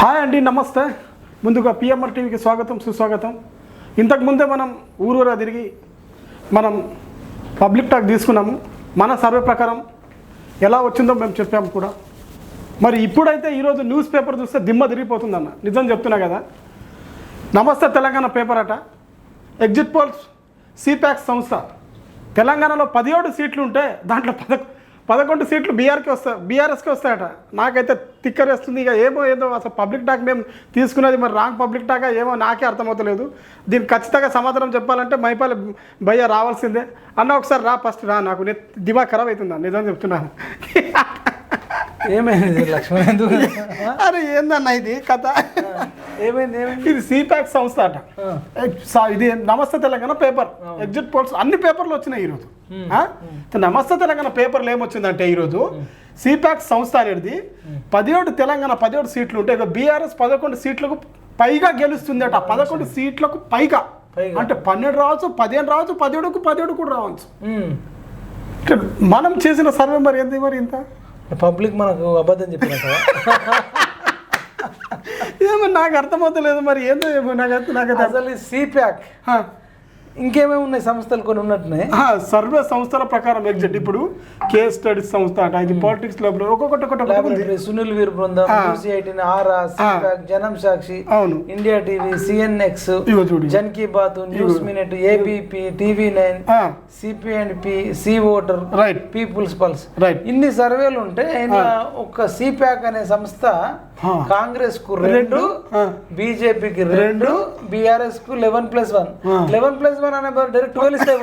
Hi అండి నమస్తే. ముందుగా పిఎంఆర్ టీవీకి స్వాగతం సుస్వాగతం. ఇంతకుముందే మనం ఊరూరా తిరిగి మనం పబ్లిక్ టాక్ తీసుకున్నాము. మన సర్వే ప్రకారం ఎలా వచ్చిందో మేము చెప్పాము కూడా. మరి ఇప్పుడైతే ఈరోజు న్యూస్ పేపర్ చూస్తే దిమ్మ తిరిగిపోతుందన్న. నిజం చెప్తున్నా కదా. నమస్తే తెలంగాణ పేపర్ అట. ఎగ్జిట్ పోల్స్ సిపాక్ సంస్థ. తెలంగాణలో పదిహేడు సీట్లు ఉంటే దాంట్లో పద పదకొండు సీట్లు బీఆర్కి వస్తాయి బీఆర్ఎస్కి వస్తాయట. నాకైతే తిక్కరేస్తుంది ఇక ఏమో ఏదో అసలు పబ్లిక్ టాక్ మేము తీసుకున్నది మరి రాంగ్ పబ్లిక్ టాక్ ఏమో నాకే అర్థమవుతలేదు. దీనికి ఖచ్చితంగా సమాధానం చెప్పాలంటే మైపాలి భయ్య రావాల్సిందే. అన్న ఒకసారి రా ఫస్ట్ రా నాకు నే- దిమాగ్ ఖరాబ్ అవుతుందా? నిజం చెప్తున్నాను. ఏమైంది లక్ష్మణ్? ఎందుకు? అరే ఏందన్న ఇది? కథ. ఏమైంది ఏమైంది? ఇది సిపాక్ సంస్థ అట. ఇది నమస్తే తెలంగాణ పేపర్. ఎగ్జిట్ పోల్స్ అన్ని పేపర్లు వచ్చినాయి ఈరోజు? నమస్తే తెలంగాణ పేపర్లు ఏమొచ్చిందంటే ఈరోజు సిపాక్ సంస్థ అనేది పదిహేడు తెలంగాణ పదిహేడు సీట్లు ఉంటే ఇక బీఆర్ఎస్ పదకొండు సీట్లకు పైగా గెలుస్తుంది అట. పదకొండు సీట్లకు పైగా. అంటే పన్నెండు రావచ్చు పదిహేను రావచ్చు పదిహేడుకు పదిహేడు కూడా రావచ్చు. మనం చేసిన సర్వే మరి ఏంది మరి ఇంత? పబ్లిక్ మనకు అబద్ధం చెప్పినట్టు ఏమో నాకు అర్థమవుతలేదు మరి ఏందో ఏమో నాకు అర్థం- నాకు అసలు సిప్యాక్ ఆ. ఇంకేమేమి ఉన్నాయి సంస్థలు కొన్ని ఉన్నట్టున్నాయి సర్వే సంస్థల ప్రకారం ఎగ్జిట్ ఇప్పుడు కేస్ స్టడీస్ సంస్థ అట ఇది పాలిటిక్స్ లోపల ఒక్కొక్కటి ఒక్కొక్కటి. లాబొరేటరీ సునీల్ వీర్ బృందం ఆరా జనం సాక్షి అవును. India TV CNX Jan Ki Baat News Minute ABP TV nine CP and P C voter right People's Pulse right ఇన్ని సర్వేలు ఉంటే ఇందులో ఒక సిప్యాక్ అనే సంస్థ. కాంగ్రెస్కు రెండు. బీజేపీకి రెండు బీఆర్ఎస్కు eleven plus one. Eleven plus one అనే డైరెక్ట్ ట్వెల్వ్ ఇస్తే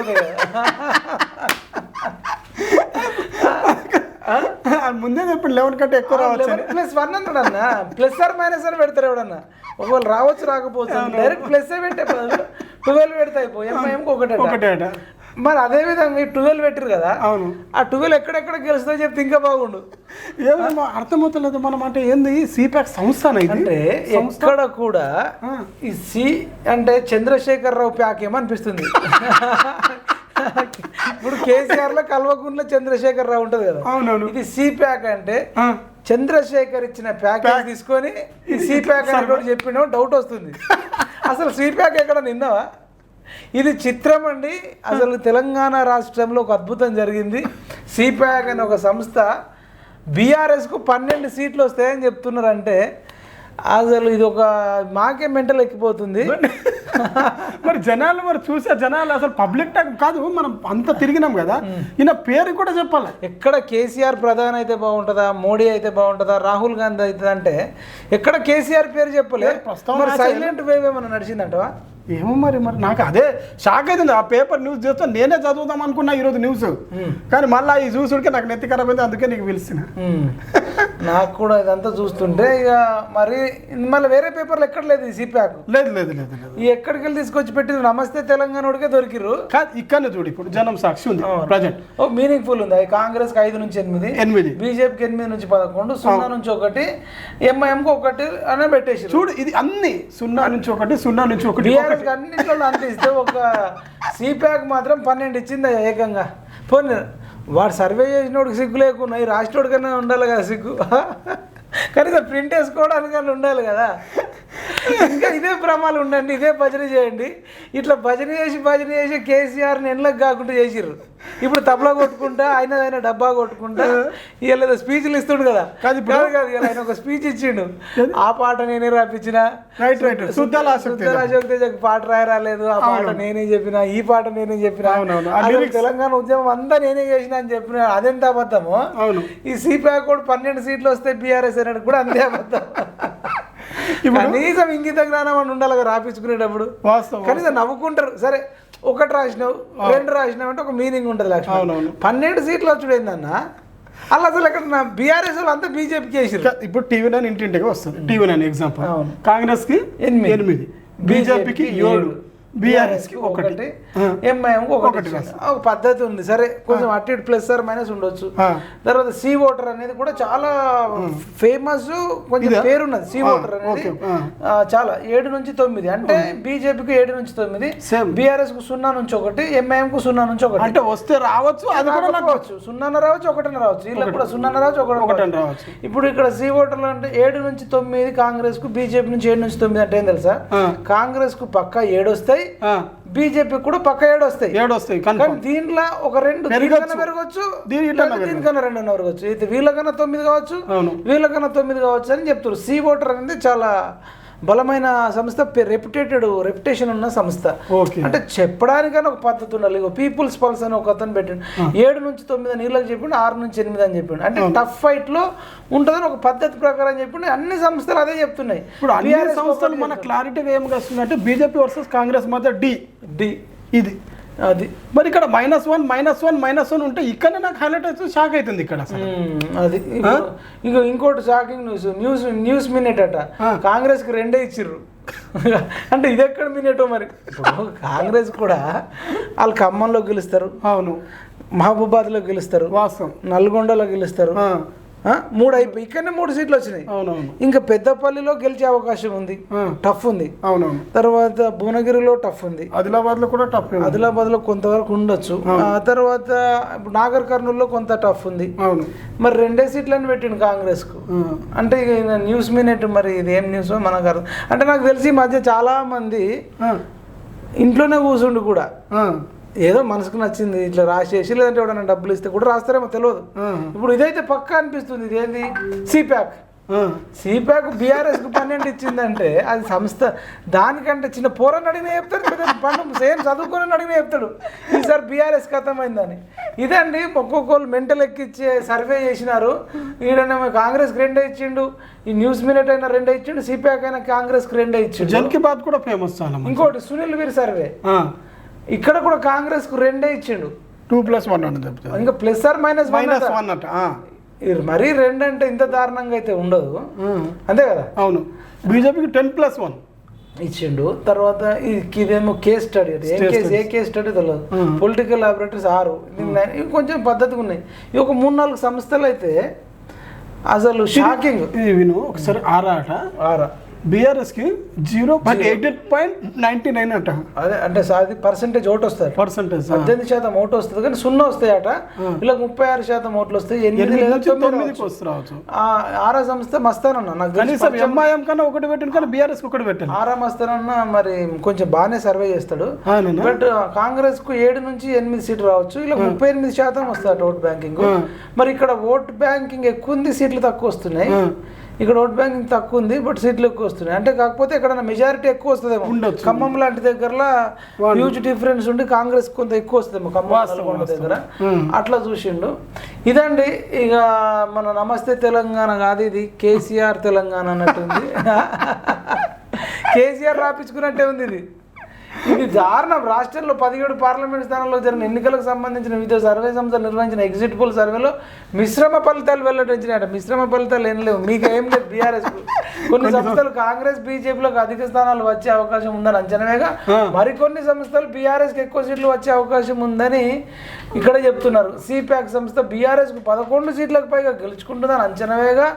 ముందే చెప్పండి లెవెన్ కంటే ఎక్కువ రావచ్చు ప్లస్ వన్ అన్నాడు అన్న. ప్లస్ ఆర్ మైనస్ అని పెడతారు ఎవడన్నా ఒకవేళ రావచ్చు రాకపోవచ్చు డైరెక్ట్ ప్లస్ పెట్టే ట్వెల్వ్ పెడితే అయిపోయి ఎంఐఎంకి ఒకటే ఒకటే మరి అదే విధంగా ట్వెల్వ్ పెట్టారు కదా అవును. ఆ ట్వెల్వ్ ఎక్కడెక్కడ గెలుస్తుందో చెప్తే ఇంకా బాగుండు. ఏమో అర్థమవుతలేదు మనం అంటే ఏంది? సిపాక్ సంస్థ అంటే ఎక్కడ కూడా. ఈ సి అంటే చంద్రశేఖర్ రావు ప్యాక్ ఏమనిపిస్తుంది? ఇప్పుడు కేసీఆర్లో కల్వకుంట్ల చంద్రశేఖర్ రావు ఉంటది కదా. అవునవును. ఇది సి ప్యాక్ అంటే చంద్రశేఖర్ ఇచ్చిన ప్యాకేజ్ తీసుకొని ఈ సి ప్యాక్ అని చెప్పిన డౌట్ వస్తుంది. అసలు సి ప్యాక్ ఎక్కడ నిన్నవా? ఇది చిత్రం అండి. అసలు తెలంగాణ రాష్ట్రంలో ఒక అద్భుతం జరిగింది. సిప్యాక్ అనే ఒక సంస్థ బీఆర్ఎస్కు పన్నెండు సీట్లు వస్తాయని చెప్తున్నారంటే అసలు ఇది ఒక మాకే మెంటల్ ఎక్కిపోతుంది. మరి జనాలు మరి చూసే జనాలు అసలు పబ్లిక్ టాక్ కాదు మనం అంత తిరిగినాం కదా. ఈయన పేరు కూడా చెప్పాలి. ఎక్కడ కేసీఆర్ ప్రధాని అయితే బాగుంటుందా మోడీ అయితే బాగుంటుందా రాహుల్ గాంధీ అవుతుందా అంటే ఎక్కడ కేసీఆర్ పేరు చెప్పలే. ప్రస్తావన మరి సైలెంట్ వేవ్ ఏమన్నా నడిచిందంటవా? ఏమో మరి మరి నాకు అదే షాక్ అవుతుంది ఆ పేపర్ న్యూస్ చూస్తే నేనే చదువుదాం అనుకున్నా ఈరోజు న్యూస్ కానీ మళ్ళీ ఈ చూసుడికే నాకు నెత్తి ఖరాబ్ అయింది అందుకే నీకు పిలిచిన. నాకు కూడా ఇదంతా చూస్తుంటే ఇక మరి మళ్ళీ వేరే పేపర్లు ఎక్కడ లేదు ఈ సిప్యాక్ లేదు లేదు లేదు లేదు. ఈ ఎక్కడికి వెళ్ళి తీసుకొచ్చి పెట్టిరు నమస్తే తెలంగాణ వాడికే దొరికిరు కాదు ఇక్కడనే చూడు ఇప్పుడు జనం సాక్షి ఉంది ప్రజెంట్ ఓ మీనింగ్ ఫుల్ ఉంది? కాంగ్రెస్కి ఐదు నుంచి ఎనిమిది ఎనిమిది. బీజేపీకి ఎనిమిది నుంచి పదకొండు సున్నా నుంచి ఒకటి ఎంఐఎంకి ఒకటి అనే పెట్టేసి చూడు ఇది అన్ని సున్నా నుంచి ఒకటి సున్నా నుంచి ఒకటి బీఆర్ఎస్ అన్నింటిలో అంత ఇస్తే ఒక సిప్యాక్ మాత్రం పన్నెండు ఇచ్చింది ఏకంగా. పోనీ వాడు సర్వే చేసినోడికి సిగ్గు లేకున్నా ఈ రాష్ట్రోడికైనా ఉండాలి కదా సిగ్గు. కనీసం ప్రింట్ వేసుకోవడానికన్నా ఉండాలి కదా. ఇంకా ఇదే భ్రమాలు ఉండండి ఇదే భజన చేయండి. ఇట్లా భజన చేసి భజన చేసి కేసీఆర్ని ఎండ్లకు కాకుండా చేసిర్రు. ఇప్పుడు తబలా కొట్టుకుంటా ఆయన ఆయన డబ్బా కొట్టుకుంటా ఏదో స్పీచ్లు ఇస్తుండు కదా. కాదు కాదు కాదు ఆయన ఒక స్పీచ్ ఇచ్చిండు. ఆ పాట నేనే రాపించిన. రైట్ రైట్ శుద్ధాల అశోక్ తేజ పాట రాయరాలేదు ఆ పాట నేనే చెప్పిన ఈ పాట నేనే చెప్పిన. తెలంగాణ ఉద్యమం అంతా నేనే చేసిన అని చెప్పిన అదెంత అబద్ధము? ఈ సిపిఐ కూడా పన్నెండు సీట్లు వస్తే బీఆర్ఎస్ అనేది కూడా అంతే అబద్ధం. కనీసం ఇంగిత జ్ఞానం అని ఉండాలి రాపించుకునేటప్పుడు. వాస్తవం కనీసం నవ్వుకుంటారు. సరే ఒకటి రాసినావు రెండు రాసినావు అంటే ఒక మీనింగ్ ఉంటుంది లక్ష్మణ్. పన్నెండు సీట్లు వచ్చుడు ఏందన్న? అలా అసలు అక్కడ బీఆర్ఎస్ అంతా బీజేపీకి వేసిరు ఇంకా ఇప్పుడు టీవీ నైన్ ఇంటింటికి వస్తుంది. TV nine example. కాంగ్రెస్కి ఎనిమిది. ఎనిమిది. బీజేపీకి ఏడు. BRS కి ఒకటి. ఒకటి. ఎంఐఎం ఒకటి ఒకటి. ఒక పద్ధతి ఉంది. సరే కొంచెం అటు ఇటు ప్లస్ ఆర్ మైనస్ ఉండొచ్చు. తర్వాత సి ఓటర్ అనేది కూడా చాలా ఫేమస్ కొంచెం? పేరున్నది. సి ఓటర్ అనేది. చాలా. ఏడు నుంచి తొమ్మిది. అంటే బీజేపీకి ఏడు నుంచి తొమ్మిది. బీఆర్ఎస్కు సున్నా నుంచి ఒకటి. ఎంఐఎం కు సున్నా నుంచి ఒకటి. అంటే వస్తే రావచ్చు అది కూడా రావచ్చు సున్నాన్న రావచ్చు ఒకటన రావచ్చు. వీళ్ళకి కూడా సున్నాన్న రావచ్చు ఒకటి ఒకటని రావచ్చు. ఇప్పుడు ఇక్కడ సి ఓటర్లు అంటే ఏడు నుంచి తొమ్మిది కాంగ్రెస్కు బీజేపీ నుంచి ఏడు నుంచి తొమ్మిది అంటే ఏం తెలుసా. కాంగ్రెస్కు పక్క ఏడు వస్తాయి బీజేపీ కూడా పక్క ఏడు వస్తాయి. ఏడు వస్తాయి కానీ దీంట్లో ఒక రెండు పెరగచ్చు. దీనికన్నా రెండు పెరగచ్చు. అయితే వీళ్ళకన్నా తొమ్మిది కావచ్చు వీళ్ళకన్నా తొమ్మిది కావచ్చు అని చెప్తారు సి ఓటర్ అనేది చాలా బలమైన సంస్థ రెప్యుటేటెడ్ రెప్యుటేషన్ ఉన్న సంస్థ. అంటే చెప్పడానికైనా ఒక పద్ధతి ఉండాలి. పీపుల్స్ పల్స్ అని ఒక అతను పెట్టిండు. ఏడు నుంచి తొమ్మిది అని నీళ్ళకి చెప్పిండు ఆరు నుంచి ఎనిమిది అని చెప్పిండు. అంటే టఫ్ ఫైట్లో ఉంటుందని ఒక పద్ధతి ప్రకారం చెప్పిండు. అన్ని సంస్థలు అదే చెప్తున్నాయి. ఇప్పుడు అన్ని సంస్థలు మన క్లారిటీగా ఏం వస్తుందంటే బీజేపీ వర్సెస్ కాంగ్రెస్ మధ్య డి డి ఇది. అది. మరి ఇక్కడ minus one minus one minus one ఉంటే ఇక్కడ నాకు హైలైట్ అవుతుంది షాక్ అవుతుంది ఇక్కడ. అది. ఇంకో ఇంకోటి shocking news news news minute అట. ఆ. కాంగ్రెస్కి రెండే ఇచ్చిర్రు. అంటే ఇది ఎక్కడ మినిటో మరి? కాంగ్రెస్ కూడా వాళ్ళు ఖమ్మంలో గెలుస్తారు. అవును. మహబూబాద్లో గెలుస్తారు. వాస్తవం. నల్గొండలో గెలుస్తారు? మూడు అయిపోయి ఇక్కడనే మూడు సీట్లు వచ్చినాయి. అవునవును. ఇంకా పెద్దపల్లిలో గెలిచే అవకాశం ఉంది. టఫ్ ఉంది. అవునవును. తర్వాత భువనగిరిలో టఫ్ ఉంది. ఆదిలాబాద్లో కూడా టఫ్ ఆదిలాబాద్లో కొంతవరకు ఉండొచ్చు. ఆ. తర్వాత నాగర్ కర్నూలులో కొంత టఫ్ ఉంది. అవును. మరి రెండే సీట్లను పెట్టిండు కాంగ్రెస్కు అంటే న్యూస్ మినిట్ మరి ఇది ఏం న్యూస్ మనకు అర్థం అంటే నాకు తెలిసి ఈ మధ్య చాలా మంది ఇంట్లోనే కూర్చుండు కూడా. ఏదో మనసుకు నచ్చింది ఇట్లా రాసేసి లేదంటే ఎవడైనా డబ్బులు ఇస్తే కూడా రాస్తారేమో తెలియదు ఇప్పుడు ఇదైతే పక్కా అనిపిస్తుంది ఇది ఏంది సిప్యాక్ సిప్యాక్ బీఆర్ఎస్కు పన్నెండు ఇచ్చిందంటే అది సంస్థ దానికంటే చిన్న పోరని అడిగిన చెప్తాడు పండు సేమ్ చదువుకొని అడిగిన చెప్తాడు. ఈసారి బీఆర్ఎస్ ఖతమైందని ఇదండి ఒక్కొక్కరు మెంటల్ ఎక్కిచ్చే సర్వే చేసినారు. ఈడనేమో కాంగ్రెస్కి రెండే ఇచ్చిండు ఈ న్యూస్ మినిట్ అయినా రెండే ఇచ్చిండు సిప్యాక్ అయినా కాంగ్రెస్కి రెండే ఇచ్చిండు. జన్కి బాత్ కూడా ఫేమస్ ఇంకోటి సునీల్ వీర్ సర్వే. ఇక్కడ కూడా కాంగ్రెస్కు రెండే ఇచ్చిండు. టూ ప్లస్ వన్ చెప్తారు. ఇంకా plus or minus minus one అట మరీ రెండు అంటే ఇంత దారుణంగా అయితే ఉండదు. అంతే కదా? అవును. బీజేపీకి టెన్ ప్లస్ వన్. ఇచ్చిండు. తర్వాత ఈ- ఇదేమో కేస్ స్టడీ అది. ఏ కేసు ఏ. కేస్ స్టడీ తెలియదు. పొలిటికల్ లాబొరేటరీస్ ఆరు. ఇవి కొంచెం పద్ధతిగా ఉన్నాయి. ఇవి ఒక మూడు నాలుగు సంస్థలు అయితే అసలు షాకింగ్ ఇది విను. ఒకసారి ఆరా అట. ఆరా. బీఆర్ఎస్కి zero point eighty point ninety nine అట. అదే అంటే అది పర్సెంటేజ్ ఓటు వస్తుంది. పర్సంటేజ్ పద్దెనిమిది శాతం ఓటు వస్తుంది కానీ సున్నా వస్తాయట. Hmm. ఇలా ముప్పై ఆరు శాతం ఓట్లు వస్తాయి ఎనిమిది లేదా తొమ్మిదికి. వస్తు ఆరా సంస్థ మస్తానన్న నాకు కనీసం ఎంఐఎం కన్నా ఒకటి పెట్టిన కానీ బీఆర్ఎస్ ఒకటి పెట్టాను ఆరా మస్తానన్న మరి కొంచెం బాగానే సర్వే చేస్తాడు. బట్ కాంగ్రెస్కు ఏడు నుంచి ఎనిమిది సీట్లు రావచ్చు. ఇలా ముప్పై ఎనిమిది శాతం వస్తుంది ఓట్ బ్యాంకింగ్. మరి ఇక్కడ ఓట్ బ్యాంకింగ్ ఎక్కువ ఉంది సీట్లు తక్కువ వస్తున్నాయి. ఇక్కడ ఓట్ బ్యాంకింగ్ తక్కువ ఉంది బట్ సీట్లు ఎక్కువ వస్తున్నాయి అంటే కాకపోతే ఇక్కడ మెజారిటీ ఎక్కువ వస్తుందేమో ఉండొచ్చు. ఖమ్మం లాంటి దగ్గరలో హ్యూజ్ డిఫరెన్స్ ఉండి కాంగ్రెస్ కొంత ఎక్కువ వస్తుందేమో ఖమ్మం. దగ్గర. అట్లా చూసిండు ఇదండి ఇక మన నమస్తే తెలంగాణ కాదు ఇది కేసీఆర్ తెలంగాణ అన్నట్టుంది కేసీఆర్ రాపించుకున్నట్టే ఉంది ఇది ఇది దారుణం. రాష్ట్రంలో పదిహేడు పార్లమెంట్ స్థానాల్లో జరిగిన ఎన్నికలకు సంబంధించిన వివిధ సర్వే సంస్థలు నిర్వహించిన ఎగ్జిట్ పోల్ సర్వేలో మిశ్రమ ఫలితాలు వెల్లడించినాయట మిశ్రమ ఫలితాలు ఏం లేవు. మీకు ఏం లేదు బీఆర్ఎస్ కొన్ని సంస్థలు కాంగ్రెస్ బీజేపీలకు అధిక స్థానాలు వచ్చే అవకాశం ఉందని అంచనావేగా. మరికొన్ని సంస్థలు బీఆర్ఎస్కి ఎక్కువ సీట్లు వచ్చే అవకాశం ఉందని ఇక్కడ చెప్తున్నారు. సిప్యాక్ సంస్థ బీఆర్ఎస్కు పదకొండు సీట్లకు పైగా గెలుచుకుంటుందని అంచనావేగా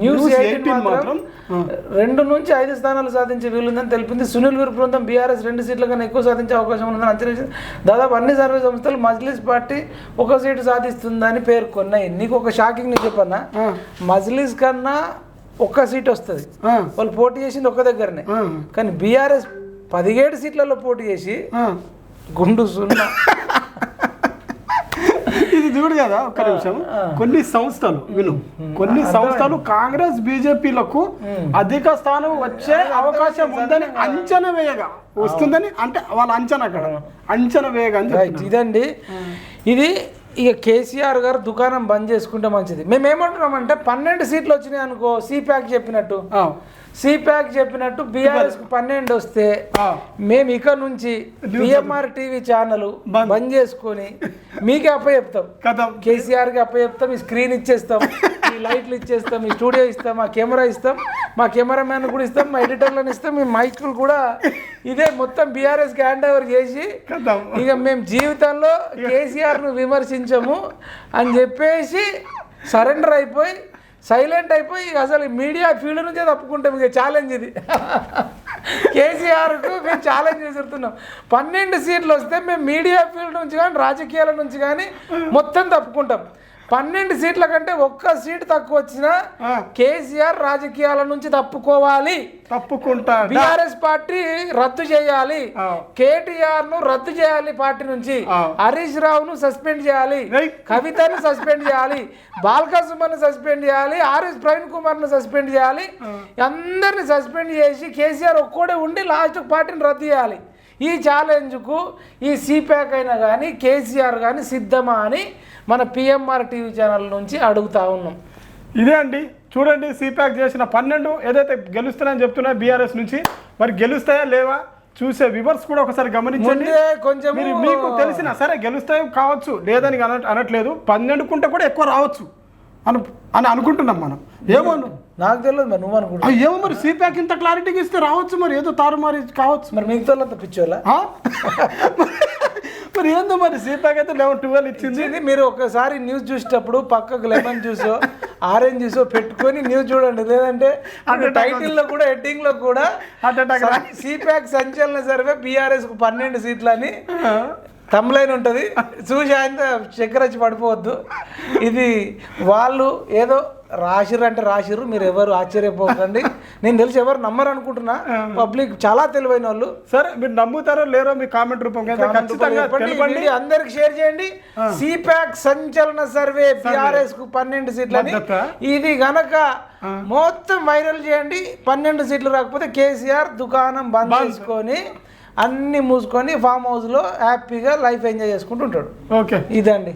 న్యూస్ ఎయిటీన్ 18 మాత్రం రెండు నుంచి ఐదు స్థానాలు సాధించే వీలుందని తెలిపింది. సునీల్ వీర్ బృందం బీఆర్ఎస్ రెండు సీట్ల కన్నా ఎక్కువ సాధించే అవకాశం ఉందని అంచనా. దాదాపు అన్ని సర్వే సంస్థలు మజ్లిస్ పార్టీ ఒక సీటు సాధిస్తుందని పేర్కొన్నాయి. నీకు ఒక షాకింగ్ నేను చెప్పన్నా? మజ్లిస్ కన్నా ఒక్క సీట్ వస్తుంది. వాళ్ళు పోటీ చేసింది ఒక దగ్గరనే. కానీ బీఆర్ఎస్ పదిహేడు సీట్లలో పోటీ చేసి. గుండు సున్నా. ఇది చూడు కదా? ఒక్క నిమిషం. కొన్ని సంస్థలు విను. కొన్ని సంస్థలు కాంగ్రెస్ బీజేపీలకు అధిక స్థానం వచ్చే అవకాశం ఉందని అంచనా వేయగా. వస్తుందని అంటే వాళ్ళ అంచనా అక్కడ. అంచనా వేయగా. ఇదండి. ఇది ఇక కేసీఆర్ గారు దుకాణం బంద్ చేసుకుంటే మంచిది. మేము ఏమంటున్నామంటే పన్నెండు సీట్లు వచ్చినాయి అనుకో సిప్యాక్ చెప్పినట్టు. ఆ, సిప్యాక్ చెప్పినట్టు బీఆర్ఎస్ పన్నెండు వస్తే ఆ, మేము ఇక నుంచి బిఎంఆర్ టీవీ ఛానల్ బంద్. చేసుకొని మీకే అప్ప చెప్తాం. కథం. కేసీఆర్కి అప్ప చెప్తాం ఈ స్క్రీన్ ఇచ్చేస్తాం ఈ లైట్లు ఇచ్చేస్తాం ఈ స్టూడియో ఇస్తాం మా కెమెరా ఇస్తాం. మా కెమెరామ్యాన్ కూడా ఇస్తాం మా ఎడిటర్లను ఇస్తాం మీ మైకులు కూడా ఇదే మొత్తం బీఆర్ఎస్కి హ్యాండ్ ఓవర్ చేసి ఇక మేము జీవితంలో కేసీఆర్ను విమర్శించము అని చెప్పేసి సరెండర్ అయిపోయి సైలెంట్ అయిపోయి అసలు మీడియా ఫీల్డ్ నుంచే తప్పుకుంటాం ఇక ఛాలెంజ్ ఇది. కేసీఆర్కు మేము ఛాలెంజ్ విసురుతున్నాం పన్నెండు సీట్లు వస్తే మేము మీడియా ఫీల్డ్ నుంచి కానీ రాజకీయాల నుంచి కానీ మొత్తం తప్పుకుంటాం. పన్నెండు సీట్ల కంటే ఒక్క సీటు తక్కువ వచ్చినా. కేసీఆర్ రాజకీయాల నుంచి తప్పుకోవాలి. తప్పుకుంటా. బీఆర్ఎస్ పార్టీ రద్దు చేయాలి. కేటీఆర్ను రద్దు చేయాలి పార్టీ నుంచి. హరీష్ రావును సస్పెండ్ చేయాలి. కవితను సస్పెండ్ చేయాలి. బాల్కా సుమన్ సస్పెండ్ చేయాలి. ఆర్ఎస్ ప్రవీణ్ కుమార్ను సస్పెండ్ చేయాలి. అందరిని సస్పెండ్ చేసి కేసీఆర్ ఒక్కడే ఉండి లాస్ట్ పార్టీని రద్దు చేయాలి. ఈ ఛాలెంజ్కు ఈ సిప్యాక్ అయినా కానీ కేసీఆర్ కానీ సిద్ధమా అని మన పిఎంఆర్ టీవీ ఛానల్ నుంచి అడుగుతా ఉన్నాం. ఇదే అండి. చూడండి సిపాక్ చేసిన పన్నెండు ఏదైతే గెలుస్తానని చెప్తున్నా బీఆర్ఎస్ నుంచి మరి గెలుస్తాయా లేవా చూసే వివర్స్ కూడా ఒకసారి గమనించండి. కొంచెం మీరు మీకు తెలిసిన సరే గెలుస్తాయి కావచ్చు లేదని అన అనట్లేదు. పన్నెండుకుంటే కూడా ఎక్కువ రావచ్చు అను అని అనుకుంటున్నాం మనం. ఏమో నాకు తెలియదు మరి నువ్వు అనుకుంటా ఏమో మరి సిపాక్ ఇంత క్లారిటీగా ఇస్తే రావచ్చు మరి ఏదో తారుమారి కావచ్చు. మరి మిగతా వాళ్ళంతా పిచ్చోళ్ళ? మరి ఏందో మరి సిపాక్ అయితే లెవెన్ ట్వెల్వ్ ఇచ్చింది. మీరు ఒకసారి న్యూస్ చూసేటప్పుడు పక్కకు లెమన్ జ్యూసో ఆరెంజ్ జ్యూసో పెట్టుకొని న్యూస్ చూడండి. లేదంటే టైటిల్లో కూడా హెడ్డింగ్లో కూడా. సిపాక్ సంచలన సర్వే బీఆర్ఎస్కు పన్నెండు సీట్లని తమ్లైన్ ఉంటుంది. చూసి ఆయన చక్కెర వచ్చి పడిపోవద్దు. ఇది వాళ్ళు ఏదో రాసిర్రు అంటే రాసిర్రు మీరు ఎవరు ఆశ్చర్యపోకండి. నేను తెలిసి ఎవరు నమ్మరు అనుకుంటున్నా. పబ్లిక్ చాలా తెలివైన వాళ్ళు. సరే మీరు నమ్ముతారో లేరో మీ కామెంట్ రూపంగా అందరికి షేర్ చేయండి. సిపాక్ సంచలన సర్వే బిఆర్ఎస్కు పన్నెండు సీట్లని. మద్దతా? ఇది గనక మొత్తం వైరల్ చేయండి. పన్నెండు సీట్లు రాకపోతే కేసీఆర్ దుకాణం బంద్ చేసుకొని అన్ని మూసుకొని ఫామ్ హౌస్లో హ్యాపీగా లైఫ్ ఎంజాయ్ చేసుకుంటూ ఉంటాడు. ఓకే. ఇదండి.